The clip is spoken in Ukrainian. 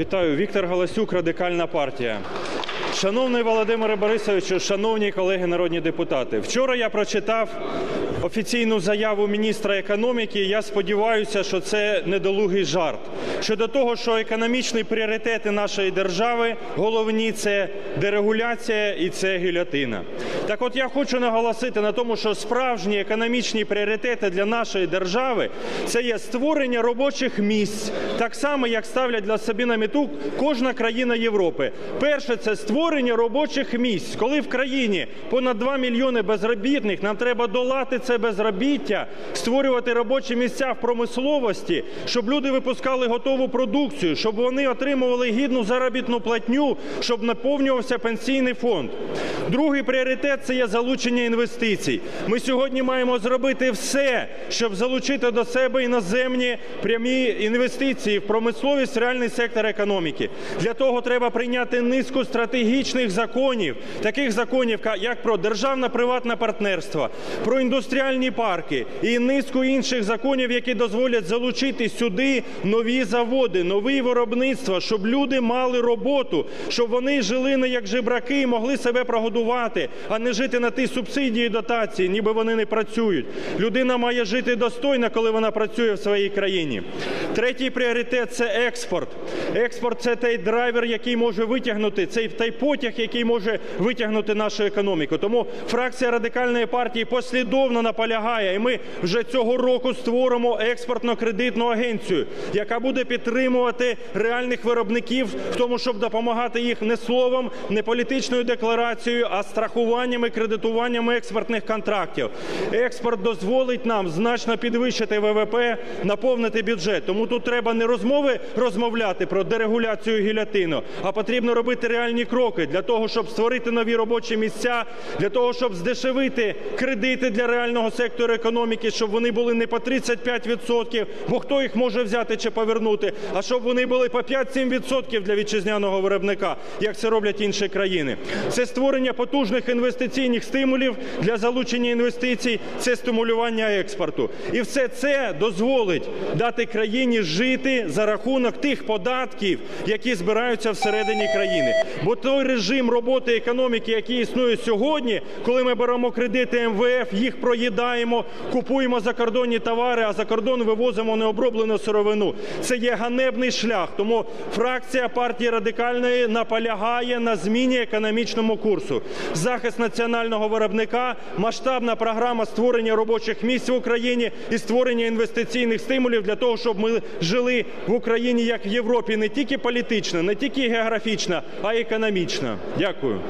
Вітаю, Віктор Галасюк, Радикальна партія. Шановний Володимире Борисовичу, шановні колеги народні депутати. Вчора я прочитав офіційну заяву міністра економіки. Я сподіваюся, що це недолугий жарт щодо того, що економічні пріоритети нашої держави головні це дерегуляція і це гільотина. Так от я хочу наголосити на тому, що справжні економічні пріоритети для нашої держави це є створення робочих місць, так само як ставлять для собі на мету кожна країна Європи. Перше це створення робочих місць. Коли в країні понад 2 мільйони безробітних, нам треба долати це безробіття, створювати робочі місця в промисловості, щоб люди випускали готову продукцію, щоб вони отримували гідну заробітну платню, щоб наповнювався пенсійний фонд. Другий пріоритет це є залучення інвестицій. Ми сьогодні маємо зробити все, щоб залучити до себе іноземні прямі інвестиції в промисловість, реальний сектор економіки. Для того треба прийняти низку стратегічних законів, таких законів, як про державне приватне партнерство, про індустріальні парки і низку інших законів, які дозволять залучити сюди нові заводи, нові виробництва, щоб люди мали роботу, щоб вони жили не як жебраки і могли себе прогодувати, а не жити на ті субсидії і дотації, ніби вони не працюють. Людина має жити достойно, коли вона працює в своїй країні. Третій пріоритет це експорт. Експорт це той драйвер, який може витягнути цей той потяг, який може витягнути нашу економіку. Тому фракція радикальної партії послідовно наполягає, і ми вже цього року створимо експортно-кредитну агенцію, яка буде підтримувати реальних виробників в тому, щоб допомагати їх не словом, не політичною декларацією, а страхуванням і кредитуванням експортних контрактів. Експорт дозволить нам значно підвищити ВВП, наповнити бюджет. Тому тут треба не розмови розмовляти про дерегуляцію гілятину, а потрібно робити реальні кроки для того, щоб створити нові робочі місця, для того, щоб здешевити кредити для реального сектору економіки, щоб вони були не по 35%, бо хто їх може взяти чи повернути, а щоб вони були по 5-7% для вітчизняного виробника, як це роблять інші країни. Це створення потужних інвестиційних стимулів для залучення інвестицій, це стимулювання експорту. І все це дозволить дати країні жити за рахунок тих податків, які збираються всередині країни. Бо той режим роботи економіки, який існує сьогодні, коли ми беремо кредити МВФ, їх проїдаємо, купуємо закордонні товари, а за кордон вивозимо необроблену сировину. Це є ганебний шлях. Тому фракція партії радикальної наполягає на зміні економічному курсу. Захист національного виробника, масштабна програма створення робочих місць в Україні і створення інвестиційних стимулів для того, щоб ми жили в Україні як в Європі не тільки політично, не тільки географічно, а й економічно. Дякую.